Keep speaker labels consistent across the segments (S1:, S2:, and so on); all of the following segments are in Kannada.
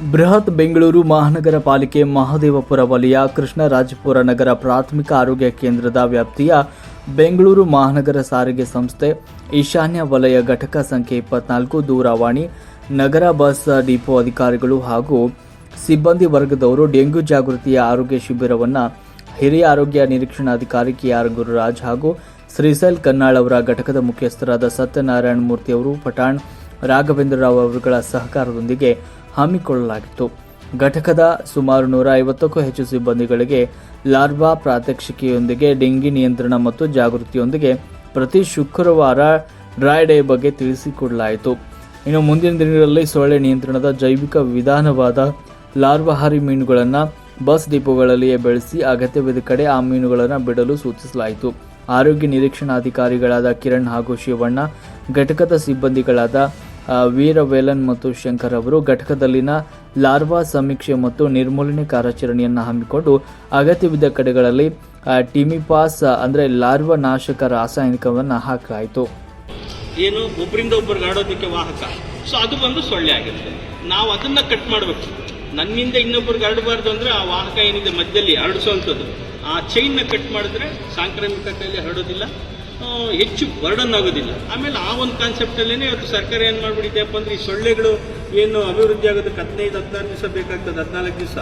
S1: ಬೃಹತ್ ಬೆಂಗಳೂರು ಮಹಾನಗರ ಪಾಲಿಕೆ ಮಹದೇವಪುರ ವಲಯ ಕೃಷ್ಣರಾಜಪುರ ನಗರ ಪ್ರಾಥಮಿಕ ಆರೋಗ್ಯ ಕೇಂದ್ರದ ವ್ಯಾಪ್ತಿಯ ಬೆಂಗಳೂರು ಮಹಾನಗರ ಸಾರಿಗೆ ಸಂಸ್ಥೆ ಈಶಾನ್ಯ ವಲಯ ಘಟಕ ಸಂಖ್ಯೆ ಇಪ್ಪತ್ನಾಲ್ಕು ದೂರವಾಣಿ, ನಗರ ಬಸ್ ಡಿಪೋ ಅಧಿಕಾರಿಗಳು ಹಾಗೂ ಸಿಬ್ಬಂದಿ ವರ್ಗದವರು ಡೆಂಗ್ಯೂ ಜಾಗೃತಿಯ ಆರೋಗ್ಯ ಶಿಬಿರವನ್ನು ಹಿರಿಯ ಆರೋಗ್ಯ ನಿರೀಕ್ಷಣಾಧಿಕಾರಿ ಕೆಆರ್ ಗುರುರಾಜ್ ಹಾಗೂ ಶ್ರೀಸೈಲ್ ಕನ್ನಾಳ್ ಅವರ ಘಟಕದ ಮುಖ್ಯಸ್ಥರಾದ ಸತ್ಯನಾರಾಯಣ ಮೂರ್ತಿ ಅವರು, ಪಠಾಣ್ ರಾಘವೇಂದ್ರ ರಾವ್ ಅವರುಗಳ ಸಹಕಾರದೊಂದಿಗೆ ಹಮ್ಮಿಕೊಳ್ಳಲಾಗಿತ್ತು. ಘಟಕದ ಸುಮಾರು ನೂರ ಐವತ್ತಕ್ಕೂ ಹೆಚ್ಚು ಸಿಬ್ಬಂದಿಗಳಿಗೆ ಲಾರ್ವಾ ಪ್ರಾತ್ಯಕ್ಷಿಕೆಯೊಂದಿಗೆ ಡೆಂಗಿ ನಿಯಂತ್ರಣ ಮತ್ತು ಜಾಗೃತಿಯೊಂದಿಗೆ ಪ್ರತಿ ಶುಕ್ರವಾರ ಡ್ರೈ ಡೇ ಬಗ್ಗೆ ತಿಳಿಸಿಕೊಡಲಾಯಿತು. ಇನ್ನು ಮುಂದಿನ ದಿನಗಳಲ್ಲಿ ಸೊಳ್ಳೆ ನಿಯಂತ್ರಣದ ಜೈವಿಕ ವಿಧಾನವಾದ ಲಾರ್ವಾಹಾರಿ ಮೀನುಗಳನ್ನು ಬಸ್ ಡಿಪೋಗಳಲ್ಲಿಯೇ ಬೆಳೆಸಿ ಅಗತ್ಯವಿದ್ದ ಕಡೆ ಆ ಮೀನುಗಳನ್ನು ಬಿಡಲು ಸೂಚಿಸಲಾಯಿತು. ಆರೋಗ್ಯ ನಿರೀಕ್ಷಣಾಧಿಕಾರಿಗಳಾದ ಕಿರಣ್ ಹಾಗೂ ಶಿವಣ್ಣ, ಘಟಕದ ಸಿಬ್ಬಂದಿಗಳಾದ ವೀರವೇಲನ್ ಮತ್ತು ಶಂಕರ್ ಅವರು ಘಟಕದಲ್ಲಿನ ಲಾರ್ವಾ ಸಮೀಕ್ಷೆ ಮತ್ತು ನಿರ್ಮೂಲನೆ ಕಾರ್ಯಾಚರಣೆಯನ್ನು ಹಮ್ಮಿಕೊಂಡು ಅಗತ್ಯವಿದ್ದ ಕಡೆಗಳಲ್ಲಿ ಟಿಮಿಪಾಸ್, ಅಂದರೆ ಲಾರ್ವಾ ನಾಶಕ ರಾಸಾಯನಿಕವನ್ನು ಹಾಕಲಾಯಿತು.
S2: ಏನು ಒಬ್ಬರಿಂದ ಒಬ್ಬರು ಆಡೋದಕ್ಕೆ ವಾಹಕ. ಸೊ ಅದು ಬಂದು ಸೊಳ್ಳೆ ಆಗಿರುತ್ತೆ. ನಾವು ಅದನ್ನ ಕಟ್ ಮಾಡಬೇಕು. ನನ್ನಿಂದ ಇನ್ನೊಬ್ಬರಿಗೆ ಹರಡಬಾರ್ದು ಅಂದ್ರೆ ಆ ವಾಹಕ ಏನಿದೆ ಮಧ್ಯದಲ್ಲಿ ಹರಡಿಸುವಂಥದ್ದು ಆ ಚೈನ್ನ ಕಟ್ ಮಾಡಿದ್ರೆ ಸಾಂಕ್ರಾಮಿಕ ಕಾಯಿಲೆ ಹರಡೋದಿಲ್ಲ. ಹೆಚ್ಚು ಬರ್ಡನ್ ಆಗೋದಿಲ್ಲ. ಆಮೇಲೆ ಆ ಒಂದು ಕಾನ್ಸೆಪ್ಟಲ್ಲೇ ಇವತ್ತು ಸರ್ಕಾರ ಏನು ಮಾಡ್ಬಿಟ್ಟಿದೆಯಪ್ಪ ಅಂದ್ರೆ ಈ ಸೊಳ್ಳೆಗಳು ಏನು ಅಭಿವೃದ್ಧಿ ಆಗೋದಕ್ಕೆ ಹದಿನೈದು, ಹದಿನಾರು ದಿವಸ ಬೇಕಾಗ್ತದೆ, ಹದಿನಾಲ್ಕು ದಿವಸ.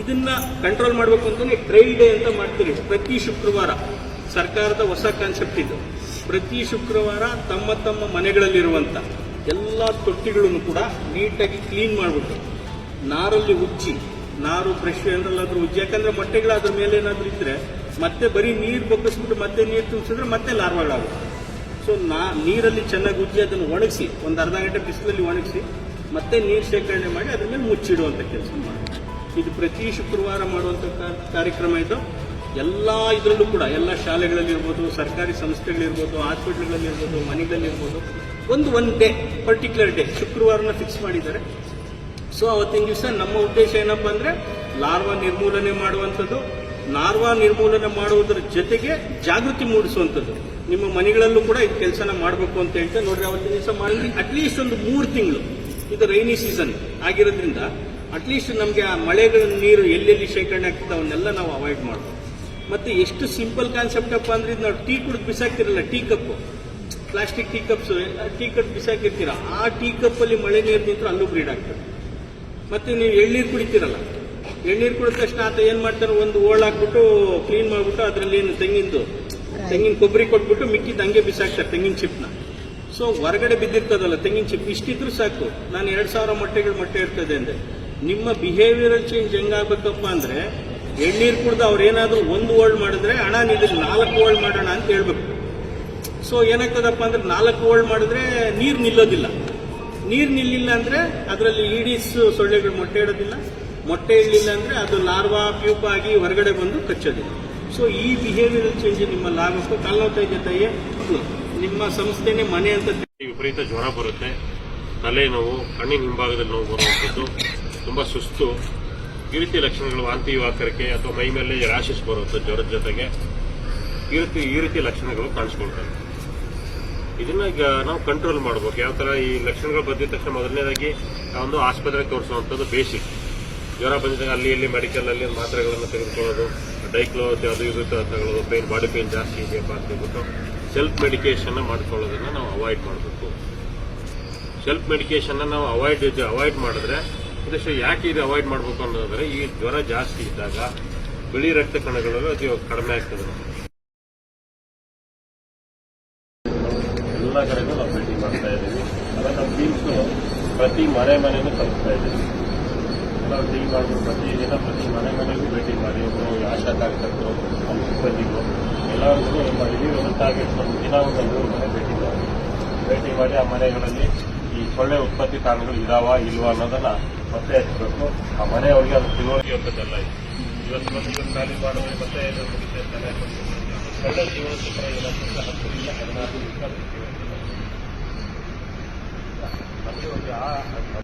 S2: ಇದನ್ನ ಕಂಟ್ರೋಲ್ ಮಾಡಬೇಕು ಅಂತಲೇ ಟ್ರೈಲ್ ಡೇ ಅಂತ ಮಾಡ್ತೀರಿ, ಪ್ರತಿ ಶುಕ್ರವಾರ. ಸರ್ಕಾರದ ಹೊಸ ಕಾನ್ಸೆಪ್ಟ್ ಇದು. ಪ್ರತಿ ಶುಕ್ರವಾರ ತಮ್ಮ ತಮ್ಮ ಮನೆಗಳಲ್ಲಿರುವಂಥ ಎಲ್ಲ ತೊಟ್ಟಿಗಳನ್ನು ಕೂಡ ನೀಟಾಗಿ ಕ್ಲೀನ್ ಮಾಡಿಬಿಟ್ಟು, ನಾರಲ್ಲಿ ಉಜ್ಜಿ, ನಾರು ಫ್ರೆಶ್ ಏನರಲ್ಲಾದರೂ ಉಜ್ಜಿ, ಯಾಕಂದರೆ ಮೊಟ್ಟೆಗಳು ಅದ್ರ ಮೇಲೆ ಏನಾದ್ರೂ ಇದ್ರೆ ಮತ್ತೆ ಬರೀ ನೀರು ಬಗ್ಗಿಸ್ಬಿಟ್ಟು ಮತ್ತೆ ನೀರು ತುಂಬಿಸಿದ್ರೆ ಮತ್ತೆ ಲಾರ್ವಾಗಳಾಗುತ್ತೆ ಸೊ ನಾ, ನೀರಲ್ಲಿ ಚೆನ್ನಾಗಿ ಉಜ್ಜಿ, ಅದನ್ನು ಒಣಗಿಸಿ, ಒಂದು ಅರ್ಧ ಗಂಟೆ ಬಿಸಿಲಲ್ಲಿ ಒಣಗಿಸಿ, ಮತ್ತೆ ನೀರು ಶೇಖರಣೆ ಮಾಡಿ ಅದ್ರ ಮೇಲೆ ಮುಚ್ಚಿಡುವಂಥ ಕೆಲಸ ಮಾಡಿ ಇದು ಪ್ರತಿ ಶುಕ್ರವಾರ ಮಾಡುವಂಥ ಕಾರ್ಯಕ್ರಮ ಇದು. ಎಲ್ಲ ಇದರಲ್ಲೂ ಕೂಡ, ಎಲ್ಲ ಶಾಲೆಗಳಲ್ಲಿರ್ಬೋದು, ಸರ್ಕಾರಿ ಸಂಸ್ಥೆಗಳಿರ್ಬೋದು, ಹಾಸ್ಪಿಟ್ಲ್ಗಳಲ್ಲಿರ್ಬೋದು, ಮನೆಗಳಲ್ಲಿರ್ಬೋದು, ಒಂದು ಒನ್ ಡೇ ಪರ್ಟಿಕ್ಯುಲರ್ ಡೇ ಶುಕ್ರವಾರನ ಫಿಕ್ಸ್ ಮಾಡಿದ್ದಾರೆ. ಸೊ ಅವತ್ತಿನ ದಿವಸ ನಮ್ಮ ಉದ್ದೇಶ ಏನಪ್ಪ ಅಂದರೆ, ಲಾರ್ವಾ ನಿರ್ಮೂಲನೆ ಮಾಡುವಂಥದ್ದು. ಲಾರ್ವಾ ನಿರ್ಮೂಲನೆ ಮಾಡುವುದರ ಜೊತೆಗೆ ಜಾಗೃತಿ ಮೂಡಿಸುವಂಥದ್ದು. ನಿಮ್ಮ ಮನೆಗಳಲ್ಲೂ ಕೂಡ ಈ ಕೆಲಸನ ಮಾಡಬೇಕು ಅಂತ ಹೇಳ್ತಾ ನೋಡ್ರಿ, ಅವತ್ತಿನ ದಿವಸ ಮಾಡಿ ಅಟ್ಲೀಸ್ಟ್ ಒಂದು ಮೂರು ತಿಂಗಳು ಇದು ರೈನಿ ಸೀಸನ್ ಆಗಿರೋದ್ರಿಂದ ಅಟ್ಲೀಸ್ಟ್ ನಮಗೆ ಆ ಮಳೆಗಳ ನೀರು ಎಲ್ಲೆಲ್ಲಿ ಶೇಖರಣೆ ಆಗ್ತದೆ ಅವನ್ನೆಲ್ಲ ನಾವು ಅವಾಯ್ಡ್ ಮಾಡ್ಬೋದು ಮತ್ತು ಎಷ್ಟು ಸಿಂಪಲ್ ಕಾನ್ಸೆಪ್ಟ್ ಅಪ್ಪ ಅಂದ್ರೆ ಇದು ನಾವು ಟೀ ಕುಡಿದು ಬಿಸಾಕ್ತಿರಲ್ಲ, tea cup. Plastic tea cups, tea cut ಬಿಸಾಕಿರ್ತೀರ, ಆ ಟೀ ಕಪ್ಪಲ್ಲಿ ಮಳೆ ನೀರು ನಿಂತರೂ ಅಲ್ಲೂ ಬ್ರೀಡ್ ಆಗ್ತದೆ. ಮತ್ತು ನೀವು ಎಳ್ನೀರು ಕುಡಿತೀರಲ್ಲ ಎಳ್ನೀರು ಕುಡಿದ ತಕ್ಷಣ ಆತ ಏನ್ ಮಾಡ್ತಾರೆ ಒಂದು ಓಳ್ ಹಾಕ್ಬಿಟ್ಟು ಕ್ಲೀನ್ ಮಾಡ್ಬಿಟ್ಟು ಅದರಲ್ಲಿ ಏನು ತೆಂಗಿಂದು ತೆಂಗಿನ ಕೊಬ್ಬರಿ ಕೊಟ್ಬಿಟ್ಟು ಮಿಕ್ಕಿದ ಹಂಗೆ ಬಿಸಾಕ್ತಾರೆ ತೆಂಗಿನ ಚಿಪ್ನ ಸೊ ಹೊರಗಡೆ ಬಿದ್ದಿರ್ತದಲ್ಲ ತೆಂಗಿನ ಚಿಪ್ ಇಷ್ಟಿದ್ರು ಸಾಕು. ನಾನು ಎರಡ್ ಸಾವಿರ ಮೊಟ್ಟೆಗಳು ಮೊಟ್ಟೆ ಇರ್ತದೆ ಅಂದೆ. ನಿಮ್ಮ ಬಿಹೇವಿಯರಲ್ ಚೇಂಜ್ ಹೆಂಗಾಗಬೇಕಪ್ಪ ಅಂದ್ರೆ ಎಳ್ನೀರು ಕುಡ್ದು ಅವ್ರು ಏನಾದ್ರು ಒಂದು ಓಲ್ಡ್ ಮಾಡಿದ್ರೆ ಹಣ ನೀವು ನಾಲ್ಕು ಓಲ್ಡ್ ಮಾಡೋಣ ಅಂತ ಹೇಳ್ಬೇಕು. ಸೊ ಏನಾಗ್ತದಪ್ಪ ಅಂದ್ರೆ ನಾಲ್ಕು ಓಲ್ಡ್ ಮಾಡಿದ್ರೆ ನೀರು ನಿಲ್ಲೋದಿಲ್ಲ. ನೀರು ನಿಲ್ಲಿಲ್ಲ ಅಂದ್ರೆ ಅದರಲ್ಲಿ ಈಡೀಸ್ ಸೊಳ್ಳೆಗಳು ಮೊಟ್ಟೆ ಇಡೋದಿಲ್ಲ. ಮೊಟ್ಟೆ ಇಡಲಿಲ್ಲ ಅಂದರೆ ಅದು ಲಾರ್ವಾ ಪ್ಯೂಪ ಆಗಿ ಹೊರಗಡೆ ಬಂದು ಕಚ್ಚೋದಿಲ್ಲ ಸೊ ಈ ಬಿಹೇವಿಯರಲ್ ಚೇಂಜ್ ನಿಮ್ಮ ಆಗಬೇಕು ಕಾಲ್ನೋತಾ ತಾಯಿ ನಿಮ್ಮ ಸಂಸ್ಥೆನೇ ಮನೆ ಅಂತ
S3: ವಿಪರೀತ ಜ್ವರ ಬರುತ್ತೆ. ತಲೆನೋವು ಕಣ್ಣಿನ ಹಿಂಭಾಗದಲ್ಲಿ ನೋವು ಬರುವಂಥದ್ದು ತುಂಬ ಸುಸ್ತು. ಈ ರೀತಿ ಲಕ್ಷಣಗಳು ವಾಂತಿ ವಾಕರಿಕೆ ಅಥವಾ ಮೈ ಮೇಲೆ ರ್ಯಾಷಸ್ ಬರುತ್ತೆ ಜ್ವರದ ಜೊತೆಗೆ ಈ ರೀತಿ ಈ ರೀತಿ ಲಕ್ಷಣಗಳು ಕಾಣಿಸ್ಕೊಳ್ತವೆ. ಇದನ್ನ ಈಗ ನಾವು ಕಂಟ್ರೋಲ್ ಮಾಡ್ಬೇಕು. ಯಾವ ತರ ಈ ಲಕ್ಷಣಗಳು ಬಂದಿದ ತಕ್ಷಣ ಮೊದಲನೇದಾಗಿ ಒಂದು ಆಸ್ಪತ್ರೆಗೆ ತೋರಿಸುವಂಥದ್ದು ಬೇಸಿಕ್ ಜ್ವರ ಬಂದಿದ್ದಾಗ ಅಲ್ಲಿ ಇಲ್ಲಿ ಮೆಡಿಕಲ್ ಅಲ್ಲಿ ಮಾತ್ರೆಗಳನ್ನು ತೆಗೆದುಕೊಳ್ಳೋದು ಡೈಕ್ಲೋ ಅದು ಇದು ತಗೊಳ್ಳೋದು ಪೇನ್ ಬಾಡಿ ಪೇನ್ ಜಾಸ್ತಿ ಇದೆಯಪ್ಪ ಅಂತ ಹೇಳ್ಬಿಟ್ಟು ಸೆಲ್ಫ್ ಮೆಡಿಕೇಶನ್ ಮಾಡ್ಕೊಳ್ಳೋದನ್ನ ನಾವು ಅವಾಯ್ಡ್ ಮಾಡಬೇಕು. ಸೆಲ್ಫ್ ಮೆಡಿಕೇಶನ್ ನಾವು ಅವಾಯ್ಡ್ ಅವಾಯ್ಡ್ ಮಾಡಿದ್ರೆ ಉದ್ದೇಶ ಯಾಕೆ ಇದು ಅವಾಯ್ಡ್ ಮಾಡಬೇಕು ಅನ್ನೋದಾದ್ರೆ ಈ ಜ್ವರ ಜಾಸ್ತಿ ಇದ್ದಾಗ ಬಿಳಿ ರಕ್ತ ಕಣಗಳು ಅದು ಕಡಿಮೆ ಆಗ್ತದೆ. ಎಲ್ಲ ಕಡೆಗೂ ನಾವು ಭೇಟಿ ಮಾಡ್ತಾ ಇದ್ದೀವಿ. ಅದನ್ನು ಪ್ರತಿ ಮನೆ ಮನೆಯೂ ತಲುಪ್ತಾ ಇದ್ದೀವಿ. ನಾವು ಮಾಡ್ಬಿಟ್ಟು ಪ್ರತಿ ದಿನ ಪ್ರತಿ ಮನೆ ಮನೆಗೂ ಭೇಟಿ ಮಾಡಿ ಆಶಾ ಕಾರ್ಯಕರ್ತರು, ನಮ್ಮ ಸಿಬ್ಬಂದಿಗಳು ಎಲ್ಲರಿಗೂ ಮಾಡಿದ್ವಿ ಒಂದು ಟಾರ್ಗೆಟ್ ಒಂದು ದಿನ ಒಂದು ಮನೆ ಭೇಟಿ ಮಾಡಿ. ಭೇಟಿ ಮಾಡಿ ಆ ಮನೆಗಳಲ್ಲಿ ಈ ಸೊಳ್ಳೆ ಉತ್ಪತ್ತಿ ಕಾರಣಗಳು ಇದಾವ, ಇಲ್ವಾ ಅನ್ನೋದನ್ನ ಪತ್ತೆ ಹಚ್ಚಬೇಕು ಆ ಮನೆಯವರಿಗೆ ಅದು ತಿಳುವಳಿಕೆ ಇರ್ತದಲ್ಲ ಇವತ್ತು ಬಂದು ಇವತ್ತು ಖಾಲಿ ಮಾಡುವ ಮತ್ತೆ ಸೊಳ್ಳೆ ಜೀವನ ಚಕ್ರ ಏನಾಗ್ತದೆ ಹತ್ತರಿಂದ ಹದಿನಾರು ದಿವಸ